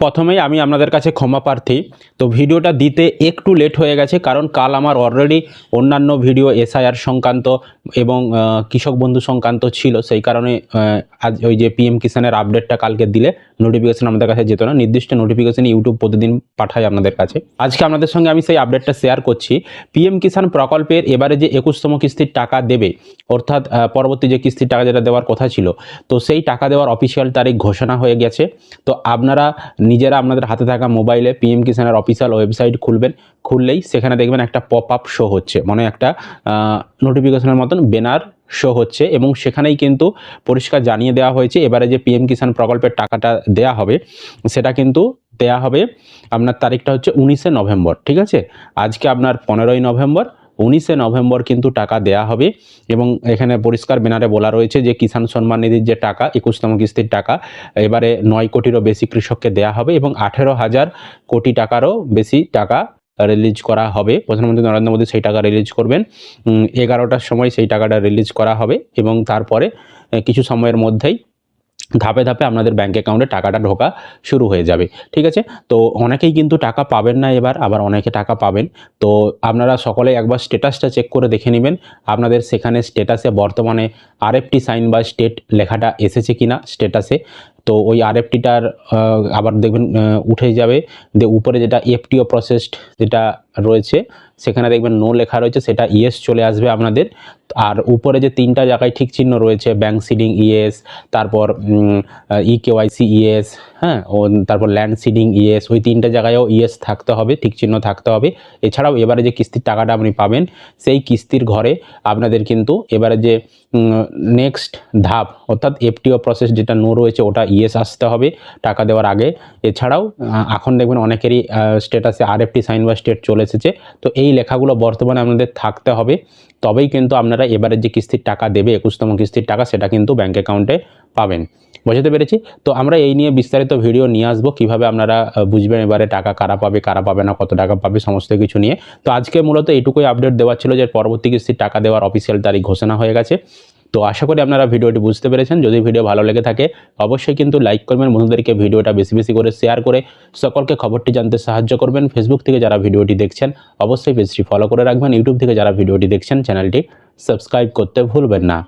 প্রথমেই আমি আপনাদের কাছে ক্ষমা প্রার্থী। তো ভিডিওটা দিতে একটু লেট হয়ে গেছে, কারণ কাল আমার অলরেডি অন্যান্য ভিডিও এসআইআর সংক্রান্ত এবং কৃষক বন্ধু সংক্রান্ত ছিল, সেই কারণে আজ ওই যে পিএম কিষানের আপডেটটা কালকে দিলে নোটিফিকেশন আমাদের কাছে যেত না। নির্দিষ্ট নোটিফিকেশন ইউটিউব প্রতিদিন পাঠায় আপনাদের কাছে। আজকে আপনাদের সঙ্গে আমি সেই আপডেটটা শেয়ার করছি। পিএম কিষাণ প্রকল্পের এবারে যে একুশতম কিস্তির টাকা দেবে, অর্থাৎ পরবর্তী যে কিস্তির টাকা যেটা দেওয়ার কথা ছিল, তো সেই টাকা দেওয়ার অফিসিয়াল তারিখ ঘোষণা হয়ে গেছে। তো আপনারা নিজেরা আপনাদের হাতে থাকা মোবাইলে পিএম কিষানের অফিসিয়াল ওয়েবসাইট খুলবেন, খুললেই সেখানে দেখবেন একটা পপ আপ শো হচ্ছে। মানে একটা নোটিফিকেশনের মতন ব্যানার শো হচ্ছে এবং সেখানেই কিন্তু পরিষ্কার জানিয়ে দেওয়া হয়েছে। এবারে যে পিএম কিষান প্রকল্পের টাকাটা দেয়া হবে, সেটা কিন্তু দেয়া হবে আপনার তারিখটা হচ্ছে উনিশে নভেম্বর, ঠিক আছে? আজকে আপনার পনেরোই নভেম্বর উনিশে নভেম্বর কিন্তু টাকা দেয়া হবে এবং এখানে পরিষ্কার ব্যানারে বলা রয়েছে যে কিষাণ সম্মান নিধির যে টাকা, একুশতম কিস্তির টাকা, এবারে নয় কোটিরও বেশি কৃষককে দেয়া হবে এবং আঠেরো হাজার কোটি টাকারও বেশি টাকা রিলিজ করা হবে। প্রধানমন্ত্রী নরেন্দ্র মোদী সেই টাকা রিলিজ করবেন। এগারোটার সময় সেই টাকাটা রিলিজ করা হবে এবং তারপরে কিছু সময়ের মধ্যেই ধাপে ধাপে আপনাদের ব্যাঙ্ক অ্যাকাউন্টে টাকাটা ঢোকা শুরু হয়ে যাবে, ঠিক আছে? তো অনেকেই কিন্তু টাকা পাবেন না এবার, আবার অনেকে টাকা পাবেন। তো আপনারা সকলে একবার স্টেটাসটা চেক করে দেখে নেবেন, আপনাদের সেখানে স্টেটাসে বর্তমানে আরএফটি সাইন বা স্টেট লেখাটা এসেছে কিনা স্টেটাসে তো ওই আরএফটিটার আবার দেখবেন উঠে যাবে। দিয়ে উপরে যেটা এফটিও প্রসেসড যেটা রয়েছে, সেখানে দেখবেন নো লেখা রয়েছে, সেটা ইএস চলে আসবে আপনাদের। আর উপরে যে তিনটা জায়গায় ঠিক চিহ্ন রয়েছে ব্যাংক সিডিং ইএস তারপর ই কেওয়াইসি ইএস হ্যাঁ ও তারপর ল্যান্ড সিডিং ইএস ওই তিনটা জায়গায়ও ইএস থাকতে হবে, ঠিক চিহ্ন থাকতে হবে। এছাড়াও এবারে যে কিস্তির টাকাটা আপনি পাবেন, সেই কিস্তির ঘরে আপনাদের কিন্তু এবারে যে নেক্সট ধাপ, অর্থাৎ এফটিও প্রসেস যেটা নো রয়েছে, ওটা ইএস আসতে হবে টাকা দেওয়ার আগে। এছাড়াও এখন দেখবেন অনেকেরই স্টেটাসে আরএফটি সাইন বা স্টেট চলে এসেছে। তো এই লেখাগুলো বর্তমানে আপনাদের থাকতে হবে। তবেই কিন্তু আপনারা এবারে যে কিস্তির টাকা দেবে, একুশতম কিস্তির টাকা, সেটা কিন্তু ব্যাঙ্ক অ্যাকাউন্টে পাবেন। বোঝাতে পেরেছি? তো আমরা এই নিয়ে বিস্তারিত ভিডিও নিয়ে আসব কীভাবে আপনারা বুঝবেন এবারে টাকা কারা পাবে কারা পাবে না, কত টাকা পাবে, সমস্ত কিছু নিয়ে। তো আজকে মূলত এইটুকুই আপডেট দেওয়ার ছিল যে পরবর্তী কিস্তির টাকা দেওয়ার অফিসিয়াল তারিখ ঘোষণা হয়ে গেছে। তো আশা করি আপনারা ভিডিওটি বুঝতে পেরেছেন। যদি ভিডিও ভালো লেগে থাকে, অবশ্যই কিন্তু লাইক করবেন, বন্ধুদেরকে ভিডিওটা বেশি বেশি করে শেয়ার করে সকলকে খবরটি জানতে সাহায্য করবেন। ফেসবুক থেকে যারা ভিডিওটি দেখছেন, অবশ্যই পেজটি ফলো করে রাখবেন। ইউটিউব থেকে যারা ভিডিওটি দেখছেন চ্যানেলটি সাবস্ক্রাইব করতে ভুলবেন না।